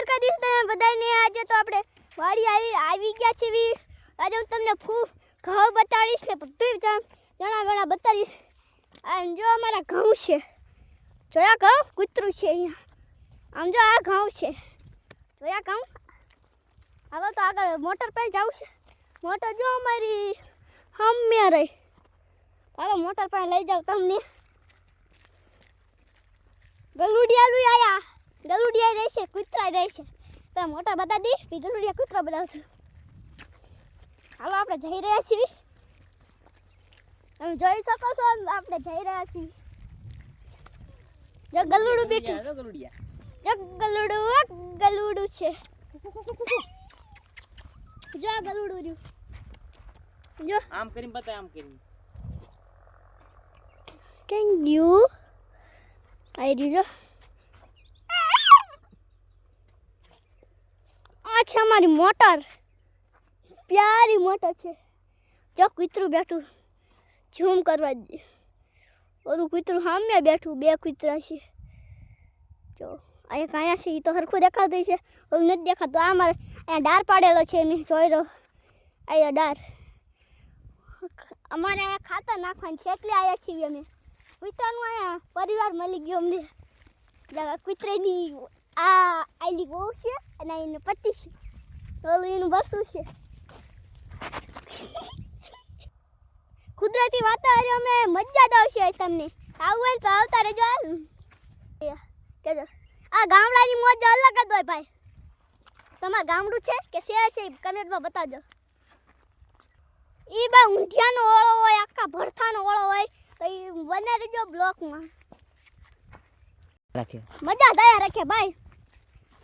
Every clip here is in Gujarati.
દ્વારકાધીશ તમે બધાને આજે તો આપણે વાડી આવી આવી ગયા છે વી આજે હું તમને ખૂબ ઘઉં બતાડીશ ને બધું જણ વણા બતાડીશ. આમ જો અમારા ઘઉં છે. જોયા ઘઉં કૂતરું છે અહીંયા. આમ જો આ ઘઉં છે. જોયા ઘઉં. હવે તો આગળ મોટર પર જવું છે. મોટર જો અમારી હમ્યા રહી. ચાલો મોટર પર લઈ જાઉં તમને. ગલુડિયાલું આયા. ગલુડિયા રહેશે કૂતરા રહેશે. તો મોટા બધા દી બી ગલુડિયા કૂતરા બનાવશું. હાલો આપણે જઈ રહ્યા છીએ. તમે જોઈ શકો છો આપણે જઈ રહ્યા છીએ. જો ગલુડું બેઠું. જો ગલુડું ગલુડું છે. જો આ ગલુડું રહ્યું. જો. આમ કરીને બતાય આમ કરીને. કેમ ગયું આવી રહ્યું જો આ છે અમારી મોટર. પ્યારી મોટર છે. જો કૂતરું બેઠું, ઝૂમ કરવા દે. ઓલું કૂતરું સામે બેઠું, બે કૂતરા છે. જો અહીંયા કાંયા છે એ તો સરખું દેખાતું છે. ઓલું નથી દેખાતું. આ અમારે અહીંયા ડાર પાડેલો છે, મેં જોઈ રહ્યો અહીંયા ડાર. અમારે અહીંયા ખાતર નાખવાની છે, એટલે આવ્યા છીએ અમે. કૂતરાનું અહીંયા પરિવાર મળી ગયો અમને. કૂતરાની આ આઈલી બહુ છે, અને એનું પતિ છે. ઓલું એનું બસું છે. કુદરતી વાતાવરણ અમે મજા જ આવશે તમને. આવું હોય ને તો આવતા રહેજો. એ, કેજો. આ ગામડાની મોજ અલગ જ હોય ભાઈ. તમારું ગામડું છે કે શહેર છે એ કમેન્ટમાં બતાવજો. ઈ બા ઊંધિયાનો ઓળો હોય આખા ભરથાનો ઓળો હોય તો ઈ બને રહેજો બ્લોકમાં. મજા દયા રાખે ભાઈ.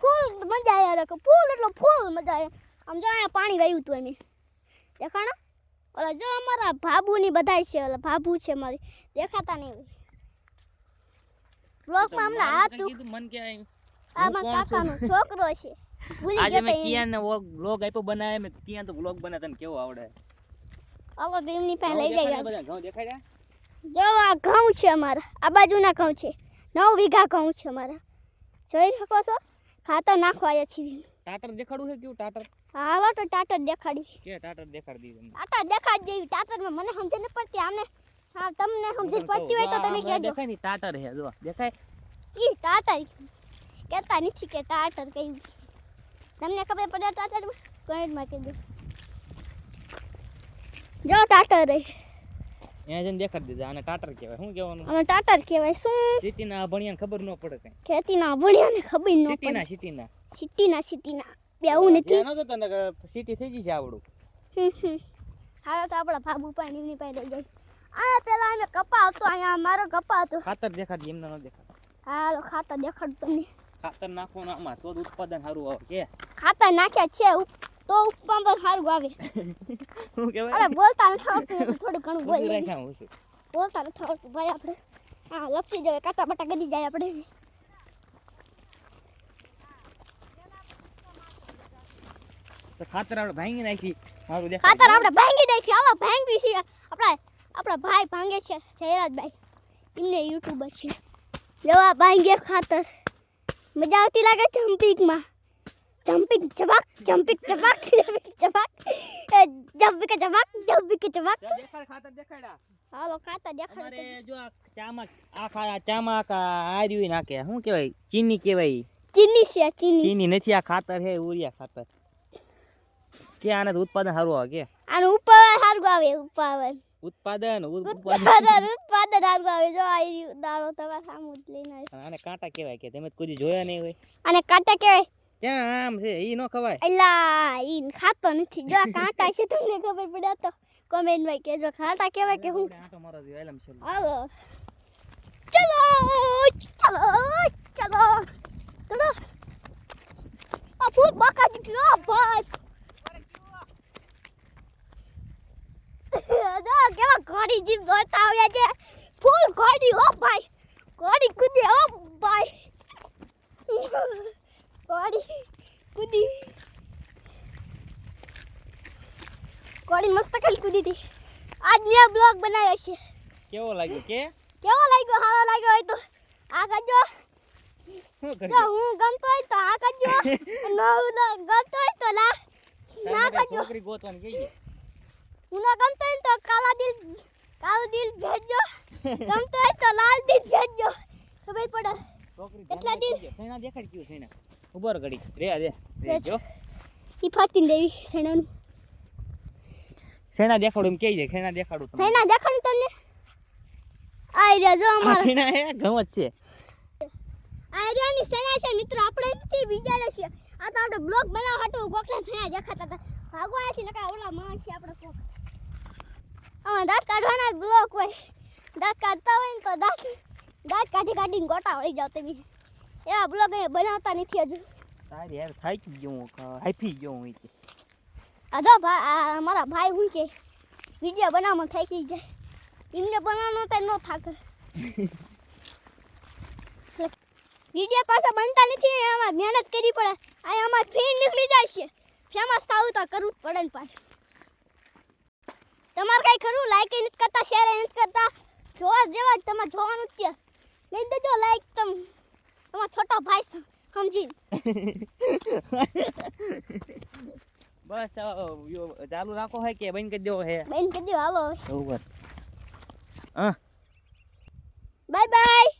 ફૂલ મજા આયા રાખે ફૂલ એટલો ફૂલ મજા આવે આમ જો અહીંયા પાણી વાયું હતું એમ દેખાણા? ઓલા જો અમારા ભાભુની બધા છે ઓલા ભાભુ છે મારી. દેખાતા નહીં બ્લોકમાં હમણાં આ તું મન કે આ મારા કાકાનો છોકરો છે. ભૂલી ગયા મેં કિયાન બ્લોગ આપ્યો બનાવે મેં કિયાન તો બ્લોગ બનાવે તને કેવો આવડે. આવો પાસે લઈ જાય બધા ઘઉં દેખાડ્યા? જો આ ઘઉં છે અમારા. આ બાજુના ઘઉં છે. નવ વીઘા ઘઉં છે અમારા. જોઈ શકો છો? ખાતર નાખવા આવ્યા છીએ. ટાટર દેખાડું છે કેવું ટાટર? હાલો તો ટાટર દેખાડી. કે ટાટર દેખાડી દીધું ટાટા દેખાડ જેવી ટાટરમાં મને સમજ ન પડતી આને. હા તમને સમજ પડતી હોય તો તમે કહેજો. દેખાયની ટાટર છે જો દેખાય? ઈ ટાટર કહેતા નથી કે ટાટર કઈ તમને ખબર પડે ટાટરમાં? કમેન્ટમાં કહેજો જો ટાટર રે અહીંયા જઈને દેખાડી દીધા આને ટાટર કહેવાય. શું કહેવાનું? અમે ટાટર કહેવાય શું? સિટીના અભણિયાને ખબર ન પડે કઈ. ખેતીના ભણ્યાને ખબર ન પડે. સિટીના સિટીના. સિટીના સિટીના. બેવું નથી. ત્યાં તો તને સિટી થઈ જશે આવડું. હમ. તો આપણા ભાબુ પાણી એમની પાઈ લઈ જાય આ પેલા અમે કપા હતો અહીંયા મારો કપા હતો. ખાતર દેખાડી એમને ન દેખાડ. હાલો ખાતર દેખાડ તમને. ખાતર નાખવાનું આમાં તો ઉત્પાદન સારું આવે કે? ખાતર નાખ્યા છે તો ઉપમા પર સારું આવે. હું કહેવાય? અરે બોલતા નથી આવડતું થોડું ઘણું બોલી રાખ્યા હું છું. બોલતા નથી આવડતું ભાઈ આપણે. હા લપસી જાય કાટા બટા ગદી જાય આપણે. તો ખાતર આપણે ભાંગી નાખી. ખાતર આપણે ભાંગી નાખી. હાલો ભાંગી છે આપણા આપણા ભાઈ ભાંગે છે જયરાજભાઈ. એમને યુટ્યુબર છે. જેવા ભાંગે ખાતર. મજા આવતી લાગે છે જમ્પિંગ ચબાક jabak jumping jabak ચબાક jabak jumping jabak jumping jabak હાલો ખાતા દેખાડો જો આ ચામક આખા ચામક આર્યું નાખે. શું કહેવાય? ચીની કહેવાય. ચીની છે ચીની. ચીની નથી આ ખાતર હે ઉરિયા ખાતર. કે આને ઉત્પાદન સારું આવે કે? આનું ઉત્પાદન સારું આવે ઉત્પાદન. ઉત્પાદન ઉત્પાદન. ઉત્પાદન સારું આવે. જો આ દાણો તમારા સામે લઈને. આને કાંટા કહેવાય કે તમે કોઈ જોયા નહીં હોય. આને કાંટા કહેવાય. ક્યાં આમ છે ઈ નો ખવાય. એલા ઈ ખાતો નથી. જો કાંટા છે તમને ખબર પડે તો કોમેન્ટમાં કેજો કાંટા કેવાય કે હું કાંટો મારો જોઈએ આલમ છે. આવો ચલો ચલો ચલો. ચલો. આ ફૂલ બકા જી ગયો ભાઈ. અદા કેવા ઘોડી જીવ દોડતા આવ્યા છે. ફૂલ ઘોડી ઓ ભાઈ. ઘોડી કુદે ઓ ભાઈ. ઘોડી કૂદી. ઘોડી મસ્ત ખાલી કૂદી હતી. આજ મેં બ્લોગ બનાવ્યો છે. કેવો લાગ્યો કે? કેવો લાગ્યો? સારો લાગ્યો હોય તો આ કરજો. જો હું ગમતો હોય તો આ કરજો. નો ગમતો હોય તો લા. ના કરજો. છોકરી ગોતવાની કહીએ હું ના ગમતો હોય તો કાલા દિલ કાળું દિલ ભેજજો. ગમતો હોય તો લાલ દિલ ભેજજો. ખબર પડે? છોકરી કેટલા દિલ. સૈના દેખાડ કયું સૈના ઊભો રહો ઘડી રે રે રે. જો. ઈ ફાટીને દેવી સૈનાનું સૈના દેખાડું એમ કહી દે સૈના દેખાડું તમને. સૈના દેખાણી તમને? આઈ રહ્યા જો અમારા. સૈના હે જ છે. આર્યાની સેના છે મિત્રો આપણે નથી બીજાને છે. આ તો આપણે બ્લોગ બનાવવા હાટુ કોકને સેના દેખાતા હતા. ભાગો આથી નકા ઓલા માણસ છે આપણે કોક. આમાં દાંત કાઢવાના બ્લોક હોય. દાંત કાઢતા હોય ને તો દાંત દાંત કાઢી કાઢીને ગોટા વળી જાવ તમે. એવા બ્લોગ અહીંયા બનાવતા નથી હજુ. તારી યાર થાકી ગયો હું હાઈફી ગયો હું કે આ જો ભા મારા ભાઈ હું કે વીડિયો બનાવવામાં થાકી જાય એમને બનાવવાનો તો ન થાકે. વીડિયો પાછા બનતા નથી આમાં મહેનત કરવી પડે. આ આમાં ફી નીકળી જાય છે. ફેમસ થવું તો કરવું જ પડે ને પાછું. તમારે કઈ ખરું? લાઈક નથી કરતા શેર નથી કરતા. જોવા જેવા જ તમારે જોવાનું જ ત્યાં લઈ દેજો લાઈક તમ. તમારો છોટો ભાઈ સમજી બસ ચાલુ રાખો હે કે બંધ કરી દેવો હે? બંધ કરી દેવો હાલો હવે. હા. Bye bye.